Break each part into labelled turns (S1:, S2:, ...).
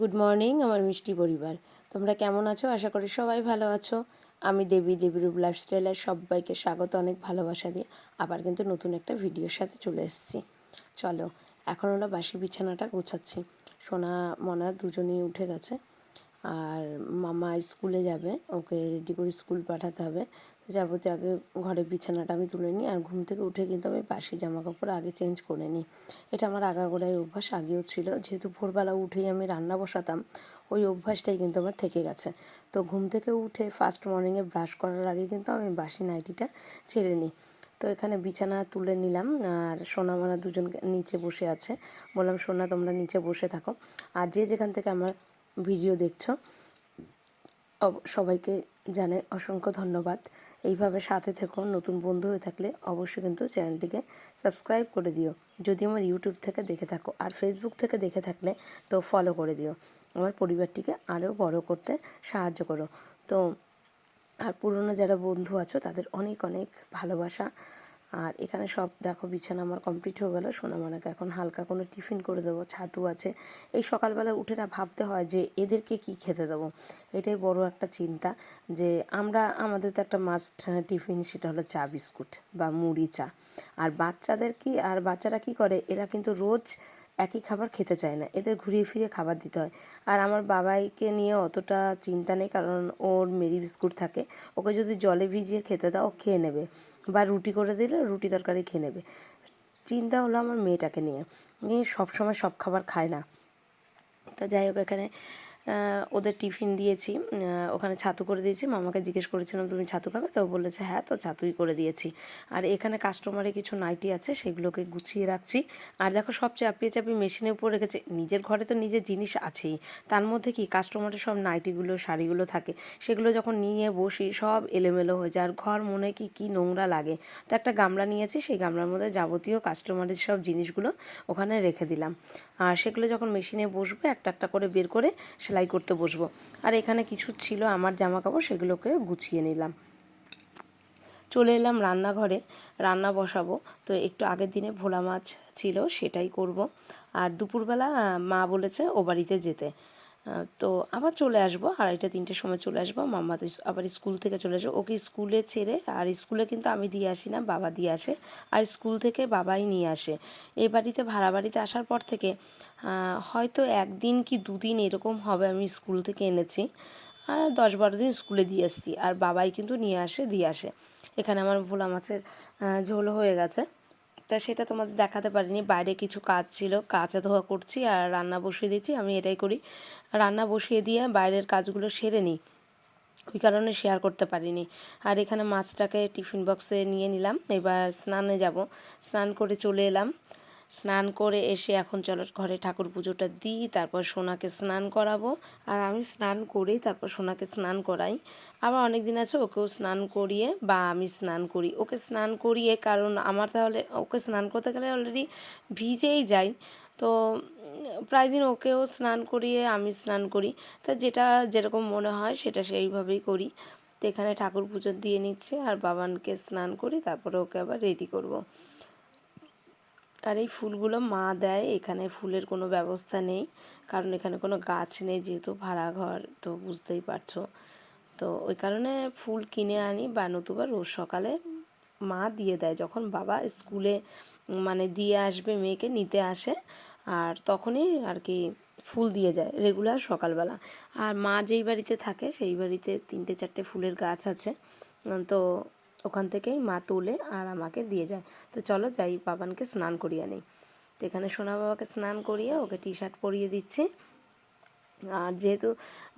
S1: Good morning আমার মিষ্টি পরিবার। তোমরা কেমন আছো? আশা করি সবাই ভালো আছো। আমি দেবী দেবীরূপ লাইফস্টাইলের সবাইকে স্বাগত, অনেক ভালোবাসা দিয়ে আবার কিন্তু নতুন একটা ভিডিওর সাথে চলে এসেছি। চলো, এখন ওরা বাসি বিছানাটা গোছাচ্ছি। সোনা, মনা দুজনেই উঠে গেছে। আর মামা স্কুলে যাবে, ওকে রেডি করে স্কুল পাঠাতে হবে। তো যাবতীয় আগে ঘরের বিছানাটা আমি তুলে নিই আর ঘুম থেকে উঠে কিন্তু আমি বাসি জামা কাপড় আগে চেঞ্জ করে নিই। এটা আমার আগাগোড়াই অভ্যাস, আগেও ছিল। যেহেতু ভোরবেলা উঠেই আমি রান্না বসাতাম, ওই অভ্যাসটাই কিন্তু আমার থেকে গেছে। তো ঘুম থেকে উঠে ফার্স্ট মর্নিংয়ে ব্রাশ করার আগে কিন্তু আমি বাসি নাইটিটা ছেড়ে নিই। তো এখানে বিছানা তুলে নিলাম আর সোনা মানা দুজন নিচে বসে আছে। বললাম, সোনা, তোমরা নিচে বসে থাকো। আর যে যেখান থেকে আমার ভিডিও দেখছ সবাইকে জানাই অসংখ্য ধন্যবাদ। এইভাবে সাথে থেকো, নতুন বন্ধু হয়ে থাকলে অবশ্যই কিন্তু চ্যানেলটিকে সাবস্ক্রাইব করে দিও। যদি আমার ইউটিউব থেকে দেখে থাকো আর ফেসবুক থেকে দেখে থাকলে তো ফলো করে দিও। আমার পরিবারটিকে আরও বড় করতে সাহায্য করো। তো, আর পুরনো যারা বন্ধু আছো, তাদের অনেক অনেক ভালোবাসা আর এখানে সব, দেখো বিছানা আমার কমপ্লিট হয়ে গেল। সোনামানাকে এখন হালকা কোনো টিফিন করে দেবো, ছাতু আছে। এই সকালবেলা উঠে না ভাবতে হয় যে এদেরকে কি খেতে দেবো? এটাই বড় একটা চিন্তা যে আমরা, আমাদের তো একটা মাস্ট টিফিন সেটা হলো চা, বিস্কুট বা মুড়ি চা। আর বাচ্চাদের কি, আর বাচ্চারা কি করে, এরা কিন্তু রোজ একই খাবার খেতে চায় না, এদের ঘুরিয়ে ফিরিয়ে খাবার দিতে হয়। আর আমার বাবাইকে নিয়ে অতটা চিন্তা নেই, কারণ ওর মেরি বিস্কুট থাকে, ওকে যদি জলে ভিজিয়ে খেতে দাও খেয়ে নেবে। বা রুটি করে দিলে রুটি তরকারি খেয়ে নেবে। চিন্তা হলো আমার মেয়েটাকে নিয়ে। নিয়ে সবসময় সব খাবার খায় না। তো যাই হোক এখানে ওদের টিফিন দিয়েছি ওখানে ছাতু করে দিয়েছি। মামাকে জিজ্ঞেস করেছিলাম, তুমি ছাতু খাবে? তো বলেছে হ্যাঁ তো ছাতুই করে দিয়েছি। আর এখানে কাস্টমারে কিছু নাইটি আছে, সেগুলোকে গুছিয়ে রাখছি। আর দেখো, সব চাপিয়ে চাপিয়ে মেশিনের উপর রেখেছে। নিজের ঘরে তো নিজের জিনিস আছেই। তার মধ্যে কি কাস্টমারের সব নাইটিগুলো, শাড়িগুলো থাকে, সেগুলো যখন নিয়ে বসি, সব এলোমেলো হয়ে যায়। আর ঘর মনে কি কি নোংরা লাগে। তো একটা গামলা নিয়েছি, সেই গামলার মধ্যে যাবতীয় কাস্টমারের সব জিনিসগুলো ওখানে রেখে দিলাম। আর সেগুলো যখন মেশিনে বসবো, একটা একটা করে বের করে করতে বসবো। আর এখানে কিছু ছিল আমার জামা কাপড় সেগুলোকে গুছিয়ে নিলাম। চলে এলাম রান্নাঘরে, রান্না বসাবো। তো একটু আগের দিনে ভোলা মাছ ছিল, সেটাই করব। আর দুপুরবেলা মা বলেছে ও বাড়িতে যেতে। তো আবার চলে আসব, আড়াইটা, তিনটের সময় চলে আসব। মাম্মা আবার স্কুল থেকে চলে আসব ওকে স্কুলে ছেড়ে, আর স্কুলে কিন্তু আমি দিয়ে আসি না, বাবা দিয়ে আসে। আর স্কুল থেকে বাবাই নিয়ে আসে। এই বাড়িতে, ভাড়া বাড়িতে আসার পর থেকে হয়তো একদিন কি দুদিন এরকম হবে আমি স্কুল থেকে এনেছি। আর দশ বারো দিন স্কুলে দিয়ে আসছি। আর বাবাই কিন্তু নিয়ে আসে, দিয়ে আসে। এখানে আমার ভোলা মাছের ঝোল হয়ে গেছে। তা সেটা তোমাদের দেখাতে পারিনি। বাইরে কিছু কাজ ছিল। কাঁচা ধোয়া করছি আর রান্না বসিয়ে দিচ্ছি আমি এটাই করি। রান্না বসিয়ে দিয়ে বাইরের কাজগুলো সেরে নিই। ওই কারণে শেয়ার করতে পারিনি। আর এখানে মাছটাকে টিফিন বক্সে নিয়ে নিলাম। এবার স্নানে যাব। স্নান করে চলে এলাম। স্নান করে এসে এখন চলো ঘরে ঠাকুর পুজোটা দিই, তারপর সোনাকে স্নান করাবো। আর আমি স্নান করেই তারপর সোনাকে স্নান করাই। আবার অনেক দিন আছে ওকেও স্নান করিয়ে বা আমি স্নান করি। ওকে স্নান করিয়ে, কারণ আমার তাহলে, ওকে স্নান করতে গেলে অলরেডি ভিজেই যাই। তো প্রায় দিন ওকেও স্নান করিয়ে, আমি স্নান করি। তা যেটা যেরকম মনে হয় সেটা সেইভাবেই করি। তো এখানে ঠাকুর পুজো দিয়ে নিচ্ছে, আর বাবানকে স্নান করি তারপরে ওকে আবার রেডি করব। আর এই ফুলগুলো মা দেয়, এখানে ফুলের কোনো ব্যবস্থা নেই। কারণ এখানে কোনো গাছ নেই যেহেতু ভাড়া ঘর, তো বুঝতেই পারছ। তো ওই কারণে ফুল কিনে আনি বা নতুবা রোজ সকালে মা দিয়ে দেয়। যখন বাবা স্কুলে মানে দিয়ে আসবে, মেয়েকে নিতে আসে, আর তখনই আর কি ফুল দিয়ে যায় রেগুলার সকালবেলা। আর মা যেই বাড়িতে থাকে, সেই বাড়িতে তিনটে চারটে ফুলের গাছ আছে। তো ওখান থেকেই মা তুলে আর আমাকে দিয়ে যায়। তো চলো যাই, বাবানকে স্নান করিয়ে আনি। তো এখানে সোনা বাবাকে স্নান করিয়ে ওকে টি শার্ট পরিয়ে দিচ্ছি। আর যেহেতু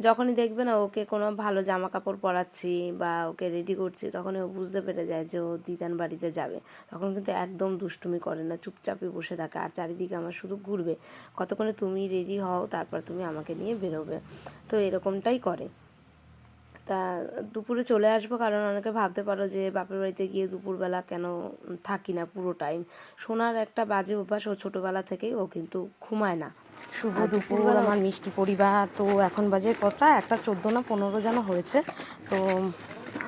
S1: যখনই দেখবে না, ওকে কোনো ভালো জামা কাপড় পরাচ্ছি বা ওকে রেডি করছি, তখনই ও বুঝতে পেরে যায় যে ও দিদান বাড়িতে যাবে। তখন কিন্তু একদম দুষ্টুমি করে না, চুপচাপই বসে থাকে। আর চারিদিকে আমার শুধু ঘুরবে। কতক্ষণে তুমি রেডি হও, তারপর তুমি আমাকে নিয়ে বেরোবে। তো এরকমটাই করে। তা দুপুরে চলে আসব কারণ অনেকে ভাবতে পারো যে বাপের বাড়িতে গিয়ে দুপুরবেলা কেন থাকি না পুরো টাইম সোনার একটা বাজে অভ্যাস ও ছোটোবেলা থেকেই ও কিন্তু ঘুমায় না। শুভ দুপুর আমার মিষ্টি পরিবার তো এখন বাজে কটা? একটা চোদ্দ না পনেরো যেন হয়েছে। তো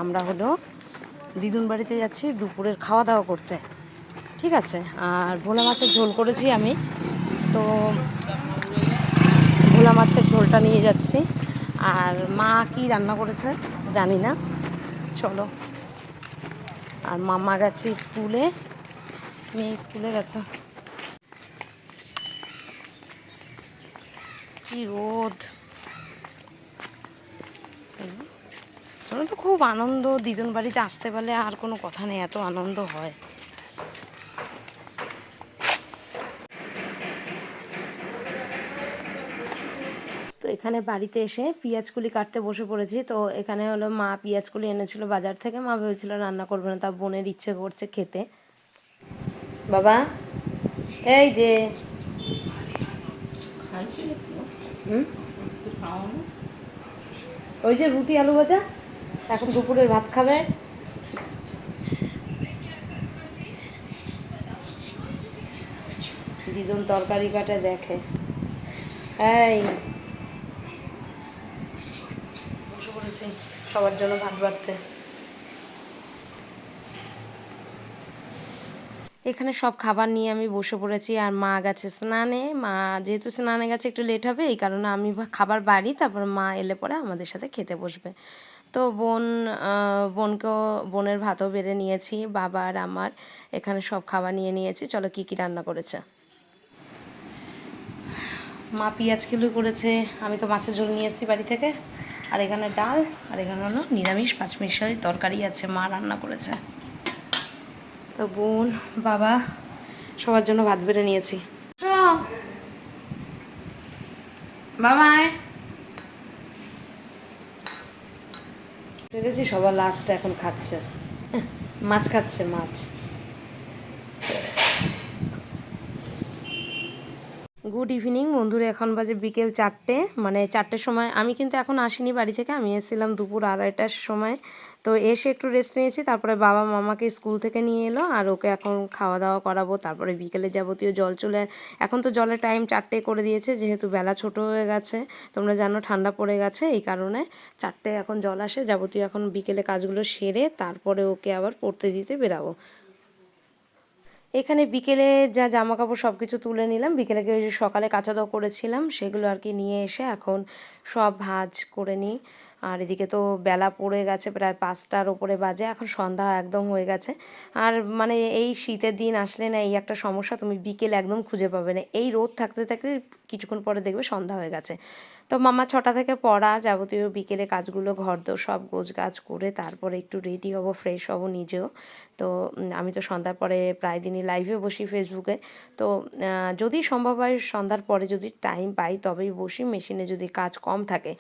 S1: আমরা হলো দিদুন বাড়িতে যাচ্ছি দুপুরের খাওয়া দাওয়া করতে। ঠিক আছে? আর ভোলা মাছের ঝোল করেছি আমি। তো ভোলা মাছের ঝোলটা নিয়ে যাচ্ছি। আর মা কি রান্না করেছে জানি না। চলো। আর মামা গেছে স্কুলে, মেয়ে স্কুলে গেছে। কি রোদ। তো খুব আনন্দ, দিদুন বাড়িতে আসতে পারলে আর কোনো কথা নেই, এত আনন্দ হয়। এখানে বাড়িতে এসে পেঁয়াজকুলি কাটতে বসে পড়েছি। তো এখানে হলো মা পেঁয়াজকুলি এনেছিল, বাজার থেকে মা ভেবেছিল রান্না করবে না তার বোনের ইচ্ছে করছে খেতে। বাবা, এই যে। ওই যে রুটি আলু ভাজা, এখন দুপুরের ভাত খাবে। দিদুন তরকারি কাটে দেখে। এই বসে পড়েছি সবার জন্য ভাত বাড়তে। এখানে সব খাবার নিয়ে আমি বসে পড়েছি আর মা গেছে স্নানে। মা যেহেতু স্নানে গেছে একটু লেট হবে, এই কারণে আমি খাবার বাড়ি, তারপর মা এলে পরে আমাদের সাথে খেতে বসবে। তো বোন বোনকেও বোনের ভাতও বেড়ে নিয়েছি, বাবা আর আমার। এখানে সব খাবার নিয়ে নিয়েছি। চলো কি কি রান্না করেছে? মা পেঁয়াজ কিলো করেছে। আমি তো মাছের ঝোল নিয়ে এসেছি বাড়ি থেকে। আর এখানে ডাল, আর এখানে হলো নিরামিষ পাঁচমিশালি তরকারি আছে, মা রান্না করেছে। তো বোন, বাবা, সবার জন্য ভাত বেড়ে নিয়েছি। দেখেছি সবার লাস্টে এখন খাচ্ছে। মাছ খাচ্ছে মাছ। গুড ইভিনিং বন্ধুরা, এখন বাজে বিকেল চারটে। মানে চারটের সময় আমি কিন্তু এখন আসিনি বাড়ি থেকে, আমি এসেছিলাম দুপুর আড়াইটার সময়। তো এসে একটু রেস্ট নিয়েছি, তারপরে বাবা মামাকে স্কুল থেকে নিয়ে এলো, আর ওকে এখন খাওয়া দাওয়া করাবো, তারপরে বিকেলে যাবতীয় জল চলে এখন তো জলের টাইম চারটে করে দিয়েছে, যেহেতু বেলা ছোট হয়ে গেছে। তোমরা জানো ঠান্ডা পড়ে গেছে, এই কারণে চারটে এখন জল আসে, যাবতীয় এখন বিকেলে কাজগুলো সেরে তারপরে ওকে আবার পড়তে দিতে বেরাবো। এখানে বিকেলে যা জামা কাপড় সব কিছু তুলে নিলাম। বিকেলে গিয়ে যে সকালে কাঁচা দাও করেছিলাম, সেগুলো আর কি নিয়ে এসে এখন সব ভাজ করে নিই। আর এদিকে তো বেলা পড়ে গেছে, প্রায় পাঁচটার ওপরে বাজে, এখন সন্ধ্যা একদম হয়ে গেছে। আর মানে এই শীতের দিন আসলে না, এই একটা সমস্যা, তুমি বিকেল একদম খুঁজে পাবে না। এই রোদ থাকতে থাকতে কিছুক্ষণ পরে দেখবে সন্ধ্যা হয়ে গেছে। তো মামা ছটা থেকে পড়া যাবতীয় বিকেলে কাজগুলো, ঘর দো সব গোছ গাছ করে তারপরে একটু রেডি হব ফ্রেশ হব নিজেও। তো আমি তো সন্ধ্যার পরে প্রায় দিনই লাইভে বসি ফেসবুকে তো যদি সম্ভব হয় সন্ধ্যার পরে যদি টাইম পাই, তবেই বসি। মেশিনে যদি কাজ কম থাকে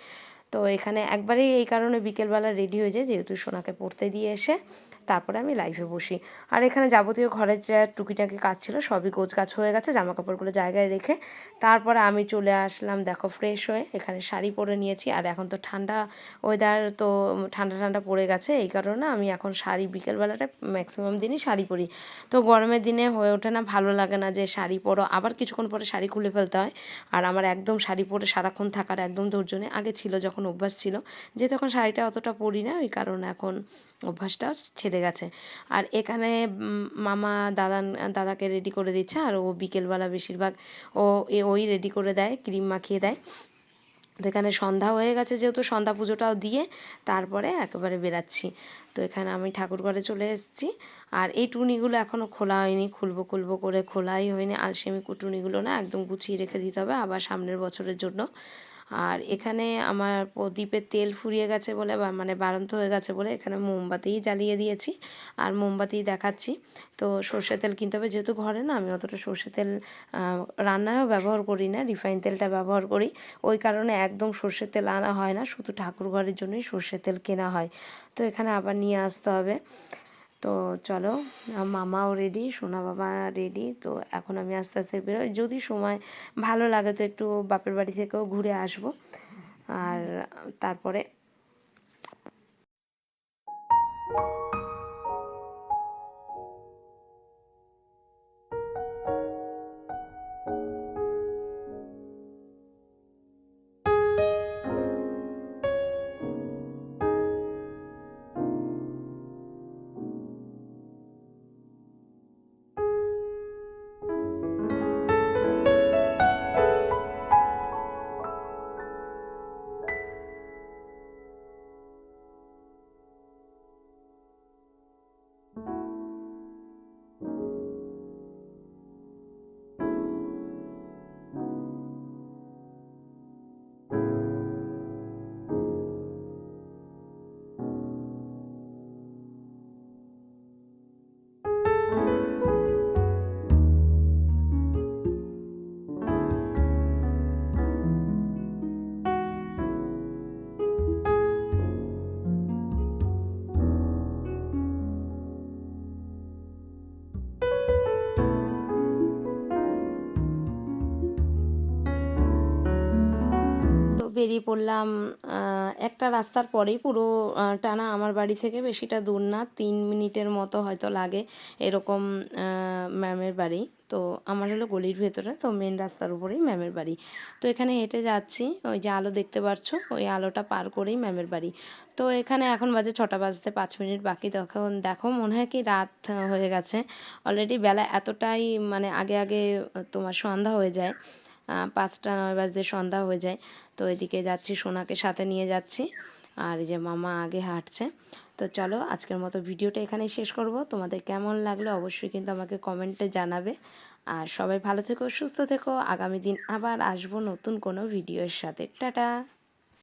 S1: তো এখানে একবারেই এই কারণে বিকেলবেলা রেডি হয়ে যায়, যেহেতু সোনাকে পড়তে দিয়ে এসে। তারপরে আমি লাইফে বসি। আর এখানে যাবতীয় ঘরের যা টুকিটাকি কাজ ছিল, সবই গোছ গাছ হয়ে গেছে জামা কাপড়গুলো জায়গায় রেখে। তারপরে আমি চলে আসলাম, দেখো ফ্রেশ হয়ে, এখানে শাড়ি পরে নিয়েছি। আর এখন তো ঠান্ডা ওয়েদার তো ঠান্ডা ঠান্ডা পড়ে গেছে, এই কারণে আমি এখন শাড়ি বিকেলবেলাটা ম্যাক্সিমাম দিনই শাড়ি পরি। তো গরমের দিনে হয়ে ওঠে না, ভালো লাগে না যে শাড়ি পরো। আবার কিছুক্ষণ পরে শাড়ি খুলে ফেলতে হয়। আর আমার একদম শাড়ি পরে সারাক্ষণ থাকার একদম ধৈর্য নেই। আগে ছিল যখন অভ্যাস ছিল যেহেতু এখন শাড়িটা অতটা পরি না, ওই কারণে এখন অভ্যাসটা ছেড়ে গেছে। আর এখানে মামা দাদা, দাদাকে রেডি করে দিচ্ছে, আর ও বিকেলবেলা বেশিরভাগ ও ওই রেডি করে দেয় ক্রিম মাখিয়ে দেয়। তো এখানে সন্ধ্যা হয়ে গেছে যেহেতু, সন্ধ্যা পুজোটাও দিয়ে তারপরে একেবারে বেরাচ্ছি। তো এখানে আমি ঠাকুর ঘরে চলে এসেছি, আর এই টুনিগুলো এখনও খোলা হয়নি, খুলবো খুলবো করে খোলাই হয়নি। আলসেমি টুনিগুলো না একদম গুছিয়ে রেখে দিতে হবে, আবার সামনের বছরের জন্য। আর এখানে আমার প্রদীপের তেল ফুরিয়ে গেছে বলে বা মানে বাড়ন্ত হয়ে গেছে বলে এখানে মোমবাতিই জ্বালিয়ে দিয়েছি। আর মোমবাতি দেখাচ্ছি। তো সর্ষে তেল কিনতে হবে। যেহেতু ঘরে না, আমি অতটা সর্ষে তেল রান্নায়ও ব্যবহার করি না, রিফাইন তেলটা ব্যবহার করি। ওই কারণে একদম সর্ষের তেল আনা হয় না, শুধু ঠাকুর ঘরের জন্যই সর্ষের তেল কেনা হয়। তো এখানে আবার নিয়ে আসতে হবে। তো চলো মামাও রেডি সোনা বাবা রেডি তো এখন আমি আস্তে আস্তে বেরোই। যদি সময় ভালো লাগে তো একটু বাপের বাড়ি থেকেও ঘুরে আসব। আর তারপরে বেরিয়ে পড়লাম একটা রাস্তার পরেই পুরো টানা আমার বাড়ি থেকে বেশিটা দূর না, তিন মিনিটের মতো হয়তো লাগে এরকম ম্যামের বাড়ি। তো আমার হলো গলির ভেতরে, তো মেন রাস্তার উপরেই ম্যামের বাড়ি। তো এখানে হেঁটে যাচ্ছি, ওই যে আলো দেখতে পাচ্ছ ওই আলোটা পার করেই ম্যামের বাড়ি। তো এখানে এখন বাজে ছটা বাজতে পাঁচ মিনিট বাকি, তখন দেখো মনে হয় কি রাত হয়ে গেছে। অলরেডি বেলা এতটাই মানে আগে আগে তোমার সন্ধ্যা হয়ে যায়। পাঁচটা নয় বাজতে সন্ধ্যা হয়ে যায়। তো এদিকে যাচ্ছি, সোনাকে সাথে নিয়ে যাচ্ছি। আর এই যে মামা আগে হাঁটছে। তো চলো, আজকের মতো ভিডিওটা এখানেই শেষ করব। তোমাদের কেমন লাগল অবশ্যই কিন্তু আমাকে কমেন্টে জানাবে। আর সবাই ভালো থেকো, সুস্থ থেকো। আগামী দিন আবার আসব নতুন কোনো ভিডিওর সাথে। টাটা!